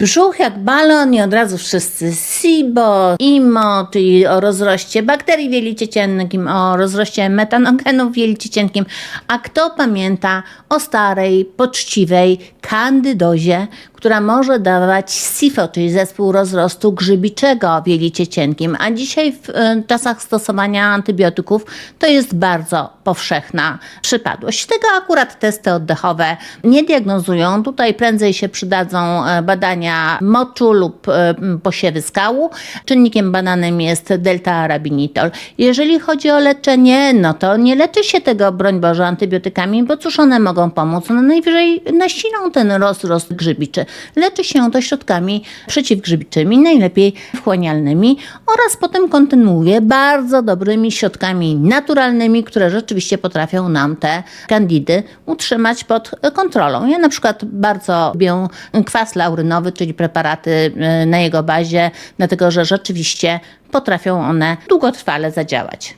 brzuch jak balon i od razu wszyscy SIBO, IMO, czyli o rozroście bakterii w jelicie cienkim, o rozroście metanogenów w jelicie cienkim. A kto pamięta o starej, poczciwej kandydozie, która może dawać SIFO, czyli zespół rozrostu grzybiczego w jelicie cienkim, a dzisiaj w e, czasach stosowania antybiotyków to jest bardzo powszechna przypadłość. Tego akurat testy oddechowe nie diagnozują. Tutaj prędzej się przydadzą e, badania moczu lub e, posiewy skału. Czynnikiem badanym jest delta-arabinitol. Jeżeli chodzi o leczenie, no to nie leczy się tego, broń Boże, antybiotykami, bo cóż one mogą pomóc? No najwyżej nasilą ten rozrost grzybiczy. Leczy się to środkami przeciwgrzybiczymi, najlepiej wchłanialnymi oraz potem kontynuuje bardzo dobrymi środkami naturalnymi, które rzeczywiście potrafią nam te kandidy utrzymać pod kontrolą. Ja na przykład bardzo lubię kwas laurynowy, czyli preparaty e, na jego bazie, dlatego że rzeczywiście potrafią one długotrwale zadziałać.